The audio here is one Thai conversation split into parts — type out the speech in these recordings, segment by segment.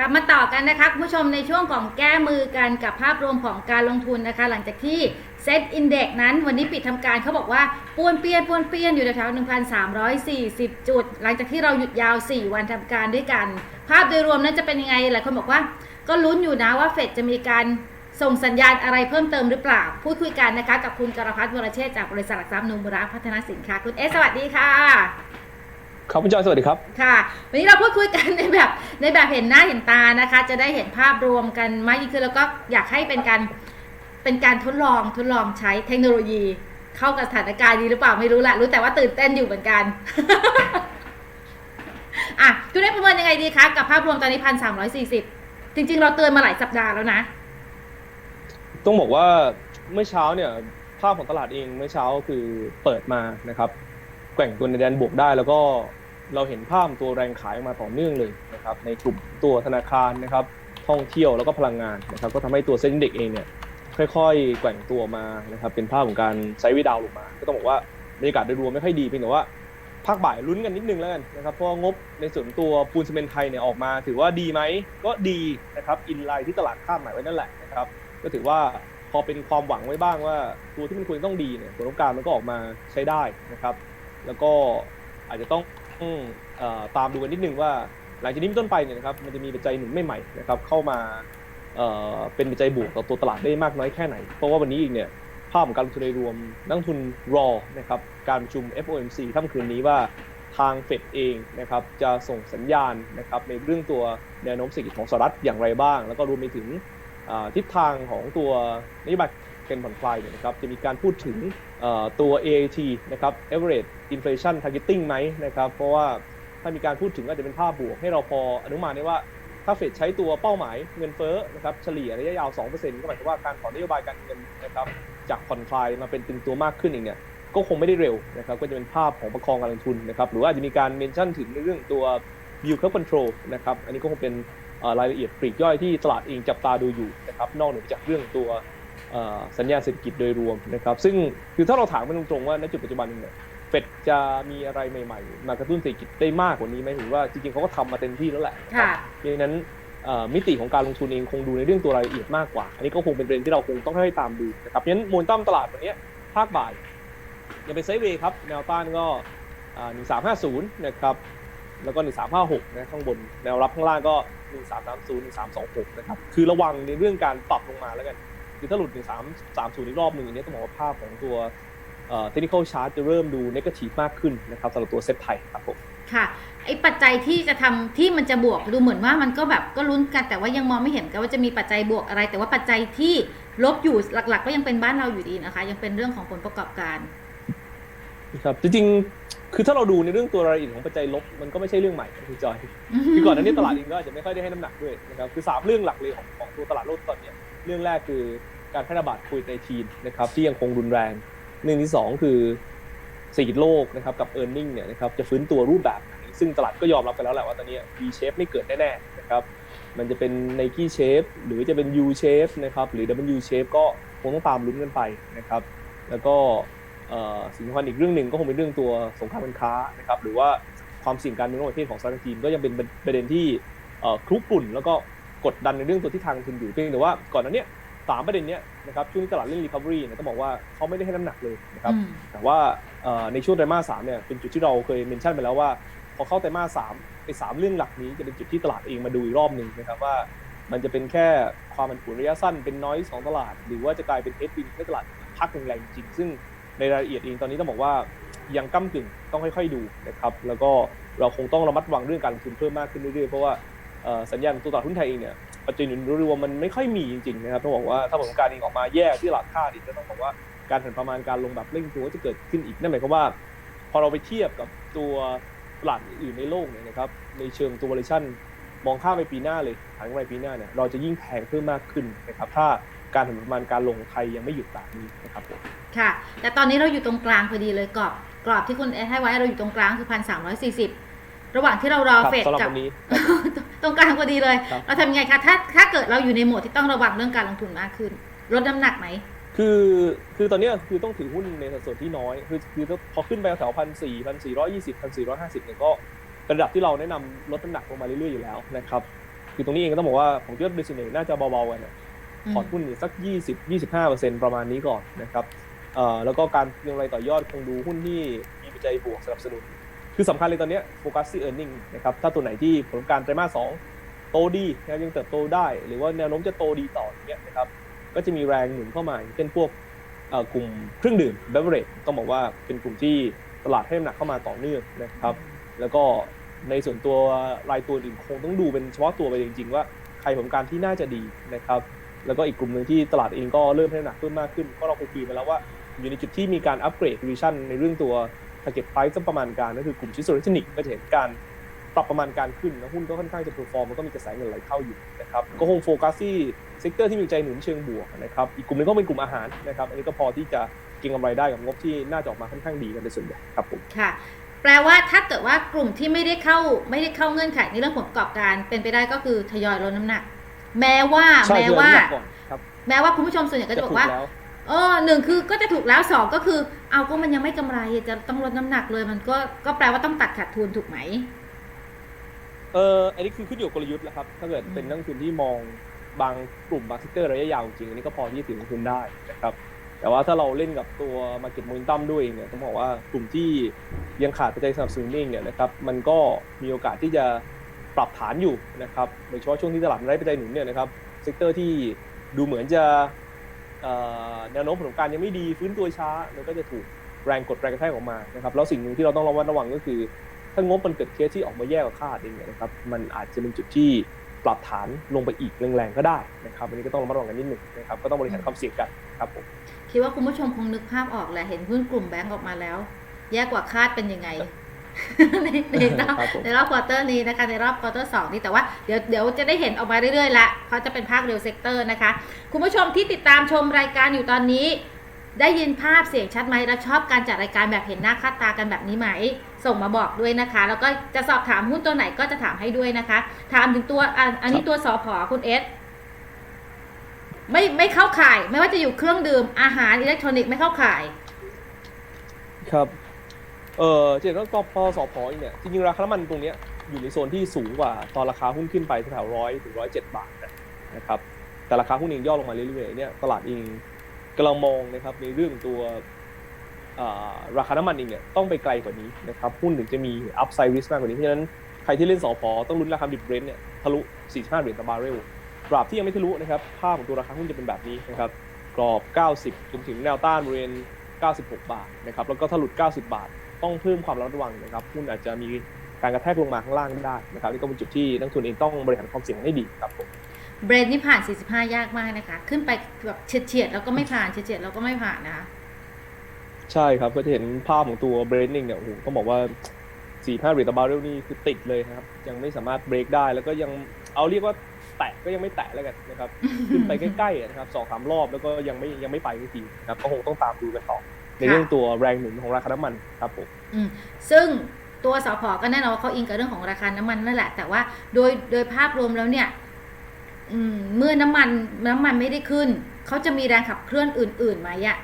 กลับมาต่อกันนะคะคุณผู้ชมในช่วงของแก้มือกันกับภาพรวมของการลงทุนนะคะ หลังจากที่เซ็ตอินเด็กนั้นวันนี้ปิดทำการเขาบอกว่าป้วนเปี้ยนป้วนเปี้ยนอยู่แถว1,340 จุด หลังจากที่เราหยุดยาว 4 วันทำการด้วยกัน ภาพโดยรวมนั้นจะเป็นยังไงหลายคนบอกว่า ก็ลุ้นอยู่นะว่าเฟดจะมีการส่งสัญญาณอะไรเพิ่มเติมหรือเปล่า พูดคุยกันนะคะ กับคุณกรพัฒน์วรเชษฐ์จากบริษัทหลักทรัพย์นุมระพัฒนาสินค้า คุณเอสสวัสดีค่ะ ครับคุณจอยสวัสดีครับ ค่ะ วันนี้เราพูดคุยกันในแบบในแบบเห็นหน้าเห็นตานะคะ จะได้เห็นภาพรวมกันมากยิ่งขึ้นแล้วก็อยากให้เป็นการเป็นการทดลองทดลองใช้เทคโนโลยี เข้ากับสถานการณ์ดีหรือเปล่าไม่รู้แหละรู้แต่ว่าตื่นเต้นอยู่เหมือนกัน อะคุณได้ประเมินยังไงดีคะกับภาพรวมตอนนี้พันสามร้อยสี่สิบจริง ๆ เราเตือนมาหลายสัปดาห์แล้วนะ ต้องบอกว่าเมื่อเช้าเนี่ย ภาพของตลาดเองเมื่อเช้าคือเปิดมานะครับ แกว่งตัวในแดนบวกได้แล้วก็ เราเห็นภาพตัวแรงขายมาต่อเนื่องเลยนะครับในกลุ่มตัวธนาคารนะครับท่องเที่ยวแล้วก็พลังงานนะครับก็ทำให้ตัวเซ็นด็กเองเนี่ยค่อยๆแกว่งตัวมานะครับเป็นภาพของการไซด์วย์ดาวลงมา ก็ต้องบอกว่าบรรยากาศโดยรวมไม่ค่อยดีเพียงแต่ว่าภาคบ่ายลุ้นกันนิดนึงแล้วกันนะครับเพราะงบในส่วนตัวปูนซีเมนต์ไทยเนี่ยออกมา ถือว่าดีไหมก็ดีนะครับอินไลน์ที่ตลาดคาดหมายไว้นั่นแหละนะครับก็ถือว่าพอเป็นความหวังไว้บ้างว่าตัวที่มันควรต้องดีเนี่ยผลต้องการมันก็ออกมาใช้ได้นะครับ แล้วก็อาจจะต้อง เอ่อตามดูกันนิดนึงว่า หลังจากนี้เป็นต้นไปเนี่ยนะครับมันจะมีปัจจัยหนุนใหม่ๆนะครับเข้ามาเป็นปัจจัยบวกต่อตัวตลาดได้มากน้อยแค่ไหน เพราะว่าวันนี้อีกเนี่ยภาพของการลงทุนโดยรวมนักทุนรอนะครับการประชุม FOMC ค่ำคืนนี้ว่าทางเฟดเองนะครับจะส่งสัญญาณนะครับในเรื่องตัวแนวโน้มเศรษฐกิจของสหรัฐอย่างไรบ้าง แล้วก็รวมไปถึงทิศทางของตัวนโยบายเป็นผ่อนคลายเนี่ยนะครับจะมีการพูดถึงเอ่อตัว AAT นะครับ average inflation targeting ไหมนะครับเพราะว่าถ้ามีการพูดถึงก็อาจจะเป็นภาพบวกให้เราพออนุมานได้ว่าถ้าเฟดใช้ตัวเป้าหมายเงินเฟ้อนะครับเฉลี่ยระยะยาว 2%ก็หมายความว่าการถอนนโยบายการเงินนะครับจากผ่อนคลายมาเป็นตึงตัวมากขึ้นอีกเนี่ยก็คงไม่ได้เร็วนะครับก็จะเป็นภาพของประคองการลงทุนนะครับหรือว่าอาจจะมีการเมนชั่นถึงในเรื่องตัว yield curve control นะครับอันนี้ก็คงเป็นรายละเอียดปลีกย่อยที่ตลาดเองจับตาดูอยู่นะครับนอกเหนือจากเรื่องตัวสัญญาณเศรษฐกิจโดยรวมนะครับซึ่งคือถ้าเราถามกันตรงๆว่าณจุดปัจจุบันเนี่ย เฟดจะมีอะไรใหม่ๆ มากระตุ้นเศรษฐกิจได้มากกว่านี้ไหมถือว่าจริงๆเขาก็ทำมาเต็มที่แล้วแหละค่ะดังนั้นเอ่อมิติของการลงทุนเองคงดูในเรื่องตัวรายละเอียดมากกว่า อันนี้ก็คงเป็นประเด็นที่เราคงต้องให้ตามดูนะครับเพราะฉะนั้นมูลตั้มตลาดวันนี้ภาคบ่ายยังเป็นไซด์เวย์ครับ แนวต้านก็หนึ่งสามห้าศูนย์นะครับ แล้วก็หนึ่งสามห้าหกนะ ข้างบน แนวรับข้างล่างก็หนึ่งสามสามศูนย์หนึ่งสามสองหกนะครับ คือระวังในเรื่องการปรับลงมาแล้วกัน คือถ้าหลุดหนึ่งสามสามศูนย์อีกรอบหนึ่งอันนี้ต้องบอกว่าภาพของตัว เอ่อ technical chart จะเริ่มดู negative มากขึ้นนะครับสำหรับตัวเซ็ตไทยครับผมค่ะไอ้ปัจจัยที่จะทำที่มันจะบวกดูเหมือนว่ามันก็แบบก็ลุ้นกันแต่ว่ายังมองไม่เห็นกันว่าจะมีปัจจัยบวกอะไร แต่ว่าปัจจัยที่ลบอยู่หลัก ๆ ก็ยังเป็นบ้านเราอยู่ดีนะคะ ยังเป็นเรื่องของผลประกอบการครับจริงๆคือถ้าเราดูในเรื่องตัวรายละเอียดของปัจจัยลบมันก็ไม่ใช่เรื่องใหม่นะคุณจอยคือก่อนหน้านี้ตลาดเองก็อาจจะไม่ค่อยได้ให้น้ำหนักด้วยนะครับคือสามเรื่องหลักเลยของของตัวตลาดโลกตอนเนี้ยเรื่องแรกคือการแพร่ระบาดโควิดในทีนะครับที่ยังคงรุนแรง เรื่องที่สองคือเศรษฐกิจโลกนะครับกับ e a r n i n g เนี่ยนะครับจะฟื้นตัวรูปแบบไหนซึ่งตลาดก็ยอมรับกันแล้วแหละว่าตอนนี้ V shape ไม่เกิดแน่ๆนะครับมันจะเป็น Nike shape หรือจะเป็น U shape นะครับหรือ W shape ก็คงต้องตามลุ้นกันไปนะครับแล้วก็สิ่งสำคัญอีกเรื่องหนึ่งก็คงเป็นเรื่องตัวสงครามการค้านะครับหรือว่าความเสี่ยงการเมืองระหว่างประเทศของสหรัฐจีนก็ยังเป็นประเด็นที่คลุกกลุ่นแล้วก็กดดันในเรื่องตัวที่ทางทุนอยู่เพียงแต่ว่าก่อนหน้านี้ สามประเด็นเนี้ยนะครับช่วงที่ตลาดเรื่อง recovery เนี่ยต้องบอกว่าเขาไม่ได้ให้น้ำหนักเลยนะครับอืมแต่ว่าเอ่อในช่วงไตรมาสสามเนี่ยเป็นจุดที่เราเคยเมนชั่นไปแล้วว่า พอเข้าไตรมาสสามไอ้สามเรื่องหลักนี้จะเป็นจุดที่ตลาดเองมาดูอีกรอบหนึ่งนะครับว่ามันจะเป็นแค่ความผันผวนระยะสั้นเป็นน้อยของตลาด หรือว่าจะกลายเป็นเอสวินให้ตลาดพักแรงๆจริงๆซึ่งในรายละเอียดเองตอนนี้ต้องบอกว่ายังก้ากึ่งต้องค่อยๆดูนะครับแล้วก็เราคงต้องระมัดระวังเรื่องการลงทุนเพิ่มมากขึ้นเรื่อยๆเพราะว่าเอ่อสัญญาณตัวตลาดหุ้นไทยเองเนี่ย ปัจจัยหนุนรวมมันไม่ค่อยมีจริงๆนะครับต้องบอกว่าถ้าผลการเองออกมาแย่ที่ตลาดคาดอีกก็ต้องบอกว่าการหันประมาณการลงแบบเร่งตัวจะเกิดขึ้นอีกนั่นหมายความว่า พอเราไปเทียบกับตัวตลาดอื่นในโลกเนี่ยนะครับในเชิงตัว valuation มองข้ามไปปีหน้าเลยถังไปปีหน้าเนี่ยเราจะยิ่งแพงเพิ่มมากขึ้นนะครับถ้าการหันประมาณการลงของไทยยังไม่หยุดแบบนี้นะครับผมค่ะ แต่ตอนนี้เราอยู่ตรงกลางพอดีเลยกรอบกรอบที่คุณเอสให้ไว้เราอยู่ตรงกลางคือพันสามร้อยสี่สิบระหว่างที่เรารอครับเฟดสำหรับกับวันนี้ ตรงกลางพอดีเลย ครับ เราทำยังไงคะถ้าถ้าเกิดเราอยู่ในโหมดที่ต้องระวังเรื่องการลงทุนมากขึ้นลดน้ำหนักไหม คือคือตอนเนี้ยคือต้องถือหุ้นในสัดส่วนที่น้อย คือคือพอขึ้นไปแถวพันสี่พันสี่ร้อยยี่สิบพันสี่ร้อยห้าสิบเนี่ยก็เป็นระดับที่เราแนะนำลดน้ำหนักลงมาเรื่อยๆอยู่แล้วนะครับคือตรงนี้เองก็ต้องบอกว่าผมคิดว่าดิสเนน่าจะเบาๆกันนะถอนหุ้นสัก20-25%ประมาณนี้ก่อนนะครับเอ่อแล้วก็การเก็งกำไรต่อยอดคงดูหุ้นที่มีปัจจัยบวกสนับสนุน คือสำคัญเลยตอนนี้โฟกัสที่ e a r n i n g นะครับถ้าตัวไหนที่ผลการไตรมาสสองโตดีนะครับยังเติบโตได้ หรือว่าแนวโน้มจะโตดีต่ออย่างเงี้ยนะครับก็จะมีแรงหนุนเข้ามาเช่นพวกกลุ่มเครื่องดื่มเบเวอร์เรจต้องบอกว่าเป็นกลุ่มที่ตลาดให้น้ำหนักเข้ามาต่อเนื่องนะครับแล้วก็ในส่วนตัวรายตัวอื่นคงต้องดูเป็นเฉพาะตัวไปจริง ๆ ว่าใครผลการที่น่าจะดีนะครับแล้วก็อีกกลุ่มหนึ่งที่ตลาดเองก็เริ่มให้น้ำหนักเพิ่มมากขึ้น ก็เราไปคุยมาแล้วว่าอยู่ในจุดที่มีการอัปเกรดดิวิชั่นในเรื่องตัว target price ซึ่งประมาณการก็คือกลุ่มชิสโซลิทนิกก็จะเห็นการปรับประมาณการขึ้นนะหุ้นก็ค่อนข้างจะเพอร์ฟอร์มแล้วก็มีกระแสเงินไหลเข้าอยู่นะครับก็คงโฟกัสที่เซกเตอร์ที่มีใจหนุนเชิงบวกนะครับอีกกลุ่มหนึงก็เป็นกลุ่มอาหารนะครับอันนี้ก็พอที่จะเก็งกำไรได้กับงบที่น่าจะออกมาค่อนข้างดีกันเป็นส่วนใหญ่ครับผมค่ะแปลว่าถ้าเกิดว่ากลุ่มที่ไม่ได้เข้าไม่ได้เข้าเงื่อนไขในเรื่องผลประกอบการเป็นไปได้ก็คือทยอยลดน้ำหนัก แม้ว่าใช่แม้คือว่าอันดับก่อนครับแม้ว่าคุณผู้ชมส่วนใหญ่ก็จะจะบอถูกกว่าแล้ว เออหนึ่งคือก็จะถูกแล้วสองก็คือ เอาก็มันยังไม่กำไรจะต้องลดน้ำหนักเลย มันก็ก็แปลว่าต้องตัดขาดทุนถูกไหมเอออันนี้คือขึ้นอยู่กับกลยุทธ์แหละครับ ถ้าเกิดอืมเป็นนักลงทุนที่มองบางกลุ่มบางเซกเตอร์ระยะยาวจริงๆอันนี้ก็พอที่จะถือลงทุนได้นะครับ แต่ว่าถ้าเราเล่นกับตัว Market Momentum ด้วยเนี่ยต้องบอกว่ากลุ่มที่ยังขาดปัจจัยสนับสนุนเองเนี่ยนะครับ มันก็มีโอกาสที่จะปรับฐานอยู่นะครับ โดยเฉพาะช่วงที่ตลาดมันไร้ปัจจัยหนุนเนี่ยนะครับ เซกเตอร์ที่ดูเหมือนจะเอ่อ แนวโน้มผลประกอบการยังไม่ดีฟื้นตัวช้ามันก็จะถูกแรงกดแรงกระแทกออกมานะครับแล้วสิ่งหนึ่งที่เราต้องระมัดระวังก็คือ ถ้างบมันเกิดเคสที่ออกมาแย่กว่าคาดเองเนี่ยนะครับมันอาจจะเป็นจุดที่ปรับฐานลงไปอีกแรงๆก็ได้นะครับอันนี้ก็ต้องระมัดระวังกันนิดหนึ่งนะครับก็ต้องบริหารความเสี่ยงกันครับผมคิดว่าคุณผู้ชมคงนึกภาพออกแหละเห็นหุ้นกลุ่มแบงก์ออกมาแล้ว แย่กว่าคาดเป็นยังไง ในในรอบครับผม ในรอบควอเตอร์นี้นะคะ ในรอบควอเตอร์สองนี้แต่ว่าเดี๋ยวเดี๋ยวจะได้เห็นออกมาเรื่อยๆละเพราะจะเป็นภาคเรียวเซกเตอร์นะคะ คุณผู้ชมที่ติดตามชมรายการอยู่ตอนนี้ ได้ยินภาพเสียงชัดไหมแล้วชอบการจัดรายการแบบเห็นหน้าค่าตากันแบบนี้ไหม ส่งมาบอกด้วยนะคะ แล้วก็จะสอบถามหุ้นตัวไหนก็จะถามให้ด้วยนะคะ ถามถึงตัวอันอันนี้ตัวสอพอคุณเอสไม่ไม่เข้าข่าย ไม่ว่าจะอยู่เครื่องดื่มอาหารอิเล็กทรอนิกส์ไม่เข้าข่าย ครับ เออเจ็ดแล้วก็พอสอพออีกเนี่ยจริงๆราคาน้ำมันตรงเนี้ยอยู่ในโซนที่สูงกว่าตอนราคาหุ้นขึ้นไปแถวร้อยถึงร้อยเจ็ดบาทนะครับแต่ราคาหุ้นเองย่อลงมาเรื่อยๆเนี่ยตลาดเองกำลังมองนะครับในเรื่องตัวราคาน้ำมันเองเนี่ยต้องไปไกลกว่านี้นะครับหุ้นถึงจะมีอัพไซด์ริสมากกว่านี้เพราะฉะนั้นใครที่เล่นสอพอต้องลุ้นราคาดิบเบรนท์เนี่ยทะลุ 45 เหรียญต่อบาร์เรลตราบที่ยังไม่ทะลุนะครับภาพของตัวราคาหุ้นจะเป็นแบบนี้นะครับกรอบ 90 จนถึงแนวต้านบริเวณ 96 บาทนะครับแล้วก็ถ้าหลุด 90 บาท ต้องเพิ่มความระมัดระวังนะครับหุ้นอาจจะมีการกระแทกลงมาข้างล่างได้นะครับนี่ก็เป็นจุดที่นักลงทุนเองต้องบริหารความเสี่ยงให้ดีครับผมเบรนนี่ผ่าน 45 ยากมากนะคะ ขึ้นไปแบบเฉียดๆแล้วก็ไม่ผ่านเฉียดๆแล้วก็ไม่ผ่านนะคะใช่ครับก็จะเห็นภาพของตัวเบรนนิ่งเนี่ยโอ้โหต้องบอกว่า4-5เหรียญต่อบาร์เรลนี่คือติดเลยนะครับ ยังไม่สามารถเบรกได้แล้วก็ยังเอาเรียกว่าแตะก็ยังไม่แตะแล้วกันนะครับ ขึ้นไปใกล้ๆอะนะครับสองสามรอบแล้วก็ยังไม่ยังไม่ไปสักทีนะครับก็คงต้องตามดูกันต่อ ในเรื่องตัวแรงหนุนของราคาน้ำมันครับผมอืมซึ่งตัวสพก็แน่นอนว่าเขาอิงกับเรื่องของราคาน้ำมันนั่นแหละ แต่ว่าโดยโดยภาพรวมแล้วเนี่ยอืมเมื่อน้ำมันน้ำมันไม่ได้ขึ้น เขาจะมีแรงขับเคลื่อนอื่นๆไหมอะ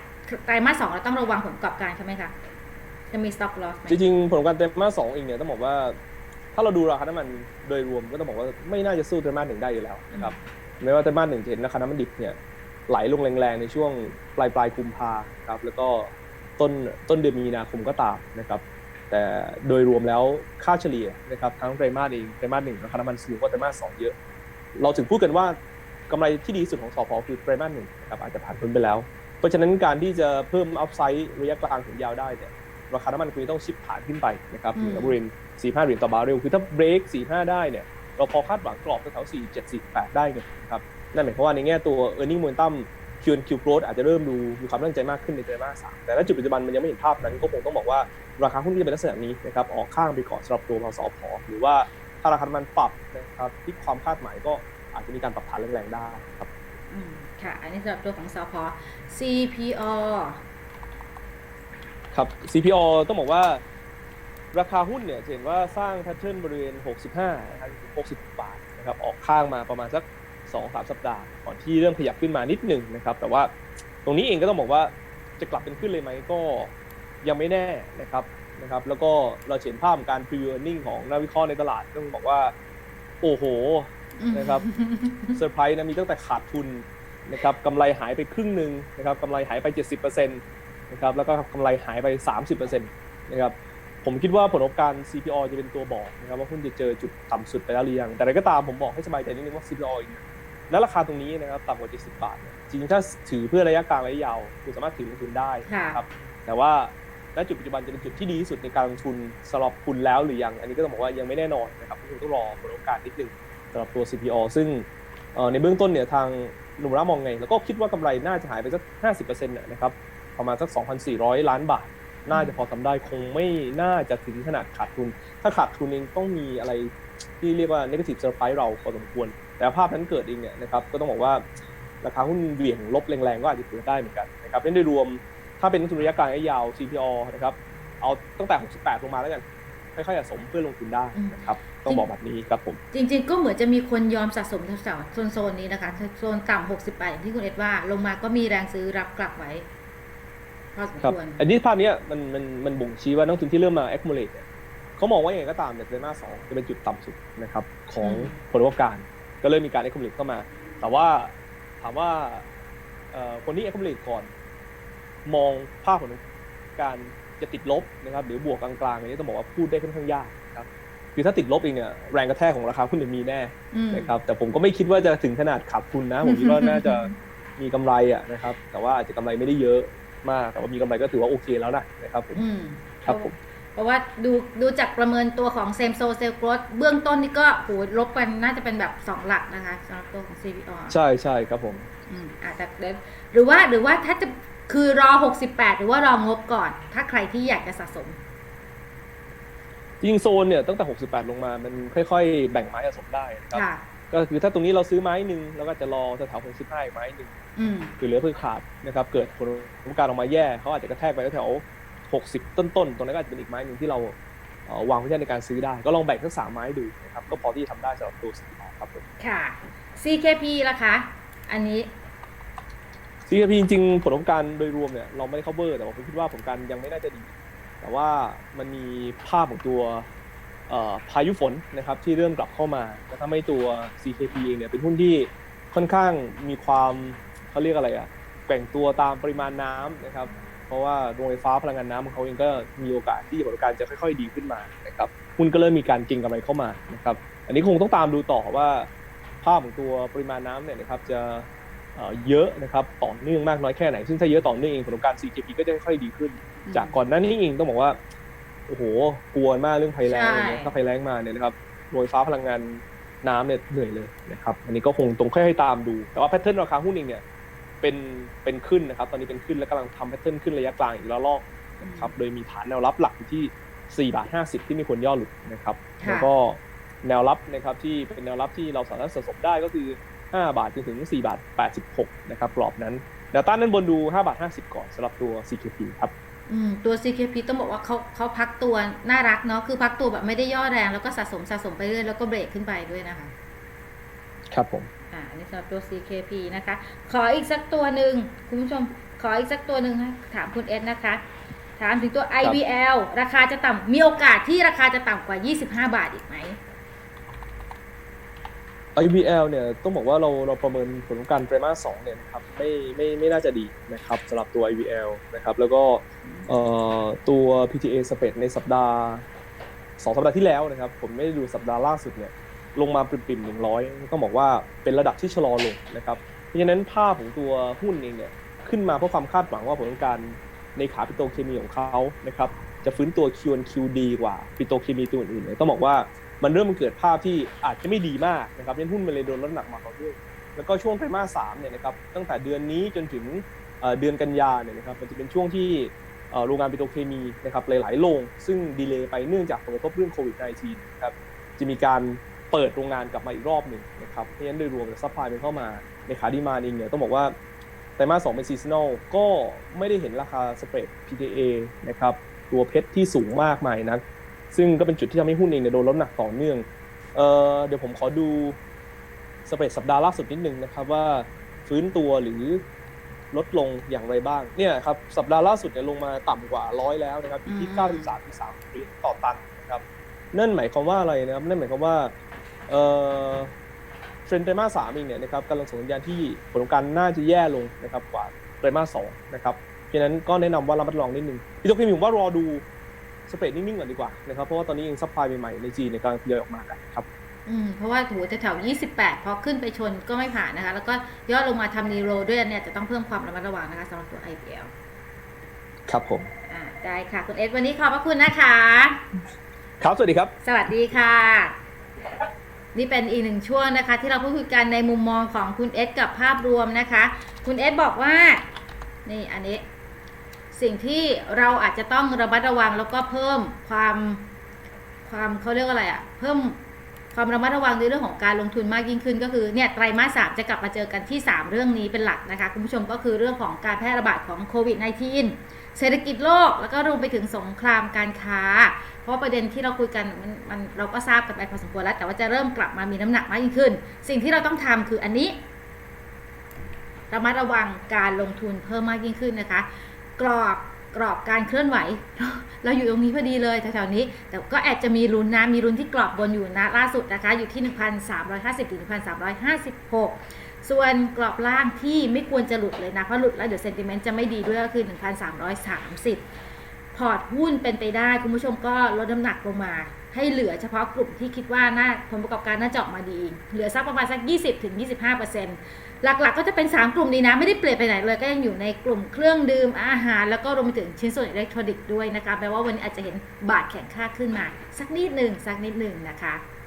ไตรมาสสองเราต้องระวังผลประกอบการใช่ไหมคะจะมี stop loss ไหมจริงๆผลการไตรมาสสองเองเนี่ยต้องบอกว่า ถ้าเราดูราคาน้ำมันโดยรวมก็ต้องบอกว่าไม่น่าจะสู้ไตรมาสหนึ่งได้อยู่แล้วนะครับไม่ว่าไตรมาสหนึ่งจะเห็นราคาน้ำมันดิบเนี่ยไหลลงแรงๆในช่วงปลายปลายๆกุมภาครับแล้วก็ ต้นต้นเดือนมีนาคมก็ตามนะครับ แต่โดยรวมแล้วค่าเฉลี่ยนะครับทั้งไตรมาสเองไตรมาสหนึ่งราคาน้ำมันสูงกว่าไตรมาสสองเยอะ เราถึงพูดกันว่ากำไรที่ดีที่สุดของสพคือไตรมาสหนึ่งนะครับอาจจะผ่านพ้นไปแล้ว เพราะฉะนั้นการที่จะเพิ่มอัพไซด์ระยะกลางถึงยาวได้เนี่ยราคาน้ำมันควรจะต้องชิปผ่านขึ้นไปนะครับอืมเหนือบริเวณ45เหรียญต่อบาร์เรลคือถ้าเบรก45 ได้เนี่ยเราพอคาดหวังกรอบแถวๆ47 48 ได้เนี่ยนะครับนั่นหมายความว่าในแง่ตัว e a r n i n g momentum Q Q growth อาจจะเริ่มดูมีความตั้งใจมากขึ้นในไตรมาสสามแต่ณจุดปัจจุบันมันยังไม่เห็นภาพนั้นก็คงต้องบอกว่าราคาหุ้นที่จะเป็นลักษณะนี้นะครับออกข้างไปก่อนสำหรับตัวพสพหรือว่าถ้าราคาน้ำมันปรับนะครับที่ความคาดหมายก็อาจจะมีการปรับฐานแรงๆได้ครับอืมค่ะอันนี้สำหรับตัวของสพ CPO ครับ CPO ต้องบอกว่าราคาหุ้นเนี่ยจะเห็นว่าสร้างแพทเทิร์นบริเวณ 65 นะครับถึง60 บาทนะครับ ออกข้างมาประมาณสัก 2-3 สัปดาห์ ก่อนที่เริ่มขยับขึ้นมานิดหนึ่งนะครับ แต่ว่าตรงนี้เองก็ต้องบอกว่าจะกลับเป็นขึ้นเลยไหมก็ยังไม่แน่นะครับนะครับ แล้วก็เราเห็นภาพการ preview earning ของนักวิเคราะห์ในตลาดต้องบอกว่า โอ้โหนะครับเซอร์ไพรส์นะมีตั้งแต่ขาดทุนนะครับกำไรหายไปครึ่งหนึ่งนะครับกำไรหายไป 70%นะครับแล้วก็กำไรหายไป 30%นะครับผมคิดว่าผลประกอบการ CPO จะเป็นตัวบอกนะครับว่าหุ้นจะเจอจุดต่ำสุดไปแล้วหรือยังแต่อะไรก็ตามผมบอกให้สบายใจนิดนึงว่า CPO เนี่ย และราคาตรงนี้นะครับต่ำกว่า 70 บาทเนี่ยจริงๆถ้าถือเพื่อระยะกลางระยะยาวคุณสามารถถือลงทุนได้นะครับแต่ว่าณจุดปัจจุบันจะเป็นจุดที่ดีที่สุดในการลงทุนสำหรับคุณแล้วหรือยัง อันนี้ก็ต้องบอกว่ายังไม่แน่นอนนะครับคุณต้องรอผลประกอบการนิดนึงสำหรับตัว CPO ซึ่งเอ่อในเบื้องต้นเนี่ยทางหนุ่มระมองไง แล้วก็คิดว่ากำไรน่าจะหายไปสัก 50%เนี่ยนะครับประมาณสัก 2,400 ล้านบาท น่าจะพอทำได้คงไม่น่าจะถึงขนาดขาดทุน ถ้าขาดทุนเองต้องมีอะไรที่เรียกว่า negative surprise เราพอสมควร แต่ภาพนั้นเกิดเองเนี่ยนะครับก็ต้องบอกว่าราคาหุ้นเหวี่ยงลบแรงๆก็อาจจะเกิดได้เหมือนกันนะครับเล่นโดยรวมถ้าเป็นนักทุนระยะกลางระยะยาว CPO นะครับเอาตั้งแต่ 68 ลงมาแล้วกันค่อยๆสะสมเพื่อลงทุนได้นะครับต้องบอกแบบนี้ครับผม จริงๆ ก็เหมือนจะมีคนยอมสะสมแถวๆโซนๆนี้นะคะโซนต่ำ68อย่างที่คุณเอ็ดว่า ลงมาก็มีแรงซื้อรับกลับไว้พอสมครับควรอันนี้ภาพเนี้ยมันมันมันบ่งชี้ว่านักลงทุนที่เริ่มมา accumulate เนี่ยเขามองว่าอย่างไรก็ตามเนี่ยไตรมาสสองจะเป็นจุดต่ำสุดนะครับของอืมผลประกอบการ ก็เริ่มมีการ accumulate เข้ามา แต่ว่าถามว่าเอ่อคนที่ accumulate ก่อน มองภาพผลประกอบการจะติดลบนะครับหรือบวกกลางๆอันนี้ต้องบอกว่าพูดได้ค่อนข้างยากนะครับคือถ้าติดลบเองเนี่ยแรงกระแทกของราคาหุ้นเนี่ยมีแน่อืมนะครับแต่ผมก็ไม่คิดว่าจะถึงขนาดขาดทุนนะ ผมคิดว่าน่าจะมีกำไรอะนะครับ แต่ว่าอาจจะกำไรไม่ได้เยอะมากแต่ว่ามีกำไรก็ถือว่าโอเคแล้วนะนะครับผมอืมครับผม เพราะว่าดูดูจากประเมินตัวของเซมโซเซลโกรดเบื้องต้นนี่ก็โหลบกันน่าจะเป็นแบบ 2 หลักนะคะสำหรับตัวของ CPO ใช่ใช่ครับผมอืมอาจจะเดี๋ยวหรือว่าหรือว่าถ้าจะคือรอ 68 หรือว่ารองบก่อน ถ้าใครที่อยากจะสะสมจริงๆโซนเนี่ยตั้งแต่ 68 ลงมา มันค่อยๆ แบ่งไม้ผสมได้นะครับค่ะก็คือถ้าตรงนี้เราซื้อไม้หนึ่งแล้วก็จะรอแถวๆ65อีกไม้หนึ่งอืมคือเหลือเพื่อขาดนะครับ เกิดผลประกอบการออกมาแย่เขาอาจจะกระแทกไปแถวๆ 60 ต้นๆตรงนั้นก็อาจจะเป็นอีกไม้หนึ่งที่เราเอ่อวางไว้ในการซื้อได้ ก็ลองแบ่งทั้งสามไม้ดูนะครับก็พอที่จะทำได้สำหรับตัวสีครับผมค่ะ CKP ล่ะคะ อันนี้ CKP จริงๆผลประกอบการโดยรวมเนี่ยเราไม่ได้ cover แต่ว่าผมคิดว่าผลประกอบการยังไม่น่าจะดี แต่ว่ามันมีภาพของตัวเอ่อพายุฝนนะครับที่เริ่มกลับเข้ามาแล้วทำให้ตัว CKP เองเนี่ยเป็นหุ้นที่ค่อนข้างมีความเขาเรียกอะไรอะแกว่งตัวตามปริมาณน้ำนะครับ เพราะว่าโรงไฟฟ้าพลังงานน้ำของเขาเองก็มีโอกาสที่ผลประกอบการจะค่อย ๆ ดีขึ้นมานะครับหุ้นก็เริ่มมีการเก็งกำไรเข้ามานะครับอันนี้คงต้องตามดูต่อว่า ภาพของตัวปริมาณน้ำเนี่ยนะครับจะเอ่อเยอะนะครับต่อเนื่องมากน้อยแค่ไหน ซึ่งถ้าเยอะต่อเนื่องเองผลประกอบการ CKP ก็จะค่อยๆดีขึ้นอืมจากก่อนหน้านี้เองต้องบอกว่าโอ้โหกลัวมากเรื่องภัยแล้งใช่เนี่ยถ้าภัยแล้งมาเนี่ยนะครับโรงไฟฟ้าพลังงานน้ำเนี่ยเหนื่อยเลยนะครับ อันนี้ก็คงตรงค่อยๆตามดู แต่ว่าแพทเทิร์นราคาหุ้นเองเนี่ย เป็นเป็นขึ้นนะครับ ตอนนี้เป็นขึ้นและกำลังทำแพทเทิร์นขึ้นระยะกลางอีกแล้วลอกนะครับโดยมีฐานแนวรับหลักอยู่ที่4บาท50 ที่มีคนย่อหลุดนะครับค่ะแล้วก็แนวรับนะครับที่เป็นแนวรับที่เราสามารถสะสมได้ก็คือ 5 บาทจนถึง4บาท86นะครับกรอบนั้นแนวต้านด้านบนดู5บาท50 ก่อนสำหรับตัว CKP ครับอืมตัว CKP ต้องบอกว่าเขาเขาพักตัวน่ารักเนาะคือพักตัวแบบไม่ได้ย่อแรงแล้วก็สะสมสะสมไปเรื่อยแล้วก็เบรกขึ้นไปด้วยนะคะ ครับผม อ่าอันนี้สำหรับตัว CKP นะคะ ขออีกสักตัวหนึ่งคุณผู้ชมขออีกสักตัวหนึ่งให้ถามคุณเอสนะคะ ถามถึงตัว IBL ราคาจะต่ำมีโอกาสที่ราคาจะต่ำกว่า 25 บาทอีกไหม IBL เนี่ยต้องบอกว่าเราเราประเมินผลของการไตรมาส2เนี่ยนะครับไม่ไม่ไม่น่าจะดีนะครับสำหรับตัว IBL นะครับแล้วก็เอ่อตัว PTA spread ในสัปดาห์2สัปดาห์ที่แล้วนะครับ ผมไม่ได้ดูสัปดาห์ล่าสุดเนี่ย ลงมาปริ่มๆ100ต้องบอกว่าเป็นระดับที่ชะลอลงนะครับ เพราะฉะนั้นภาพของตัวหุ้นเองเนี่ยขึ้นมาเพราะความคาดหวังว่าผลการในขาปิโตรเคมีของเขานะครับจะฟื้นตัว Q on Q ดีกว่าปิโตรเคมีตัวอื่นๆเนี่ยต้องบอกว่ามันเริ่มเกิดภาพที่อาจจะไม่ดีมากนะครับยันหุ้นมันเลยโดนลดน้ำหนักมาต่อเนื่องแล้วก็ช่วงไตรมาสสามเนี่ยนะครับตั้งแต่เดือนนี้จนถึงเดือนกันยาเนี่ยนะครับมันจะเป็นช่วงที่โรงงานปิโตรเคมีนะครับหลายๆโรงซึ่งดีเลย์ไปเนื่องจากผลกระทบเรื่องโควิด -19 นะครับจะมีการ เปิดโรงงานกลับมาอีกรอบหนึ่งนะครับเพราะฉะนั้นโดยรวมซัพพลายมันเข้ามาในขาดีมาเองเนี่ยต้องบอกว่าไตรมาสสองเป็นซีซันอลก็ไม่ได้เห็นราคาสเปรด PTA นะครับตัวเพชรที่สูงมากมายนักซึ่งก็เป็นจุดที่ทำให้หุ้นเองเนี่ยโดนลดหนักต่อเนื่องเอ่อเดี๋ยวผมขอดูสเปรดสัปดาห์ล่าสุดนิดนึงนะครับว่าฟื้นตัวหรือลดลงอย่างไรบ้างเนี่ยครับสัปดาห์ล่าสุดเนี่ยลงมาต่ำกว่าร้อยแล้วนะครับอยู่ที่อืม93.3เหรียญต่อตันนะครับนั่นหมายความว่าอะไรนะครับนั่นหมายความว่า เอ่อเทรนด์ไตรมาสสามเองเนี่ยนะครับกำลังส่งสัญญาณที่ผลประกอบการน่าจะแย่ลงนะครับกว่าไตรมาสสองนะครับเพราะฉะนั้นก็แนะนำว่าระมัดระวังนิดนึงพี่ตัวเคมีผมว่ารอดูสเปรดนิ่งๆก่อนดีกว่านะครับเพราะว่าตอนนี้ยังซัพพลายใหม่ๆในจีนในยกำลังทยอยออกมากันครับอืมเพราะว่าถูแถวๆ28 พอขึ้นไปชนก็ไม่ผ่านนะคะ แล้วก็ย่อลงมาทำนีโรด้วยเนี่ยจะต้องเพิ่มความระมัดระวังนะคะสำหรับตัว IPL ครับผมอ่าได้ค่ะ คุณเอสวันนี้ขอบพระคุณนะคะ ครับ สวัสดีครับ สวัสดีค่ะ นี่เป็นอีกหนึ่งช่วงนะคะ ที่เราพูดคุยกันในมุมมองของคุณเอสกับภาพรวมนะคะ คุณเอสบอกว่านี่อันนี้สิ่งที่เราอาจจะต้องระมัดระวังแล้วก็เพิ่มความความเขาเรียกว่าอะไรอะเพิ่ม ความระมัดระวังในเรื่องของการลงทุนมากยิ่งขึ้น ก็คือเนี่ยไตรมาสสามจะกลับมาเจอกันที่ 3 เรื่องนี้เป็นหลักนะคะคุณผู้ชมก็คือเรื่องของการแพร่ระบาดของโควิด -19 เศรษฐกิจโลก แล้วก็รวมไปถึงสงครามการค้า เพราะประเด็นที่เราคุยกันมันมันเราก็ทราบกันไปพอสมควรแล้วแต่ว่าจะเริ่มกลับมามีน้ำหนักมากยิ่งขึ้น สิ่งที่เราต้องทำคืออันนี้ ระมัดระวังการลงทุนเพิ่มมากยิ่งขึ้นนะคะ กรอบ กรอบการเคลื่อนไหว เราอยู่ตรงนี้พอดีเลยแถวๆนี้ แต่ก็แอบจะมีลุ้นนะ มีลุ้นที่กรอบบนอยู่นะล่าสุดนะคะ อยู่ที่ 1,350ถึง1,356 ส่วนกรอบล่างที่ไม่ควรจะหลุดเลยนะ เพราะหลุดแล้วเดี๋ยวเซนติเมนต์จะไม่ดีด้วยก็คือ 1,330 พอร์ตหุ้นเป็นไปได้ คุณผู้ชมก็ลดน้ำหนักลงมา ให้เหลือเฉพาะกลุ่มที่คิดว่าน่าผลประกอบการน่าจะออกมาดี เหลือสักประมาณสัก 20-25% หลักๆ ก็จะเป็น 3 กลุ่มนี้นะ ไม่ได้เปลี่ยนไปไหนเลย ก็ยังอยู่ในกลุ่มเครื่องดื่มอาหาร แล้วก็รวมไปถึงชิ้นส่วนอิเล็กทรอนิกส์ด้วยนะคะแปลว่าวันนี้อาจจะเห็นบาทแข็งค่าขึ้นมา สักนิดหนึ่งสักนิดหนึ่งนะคะ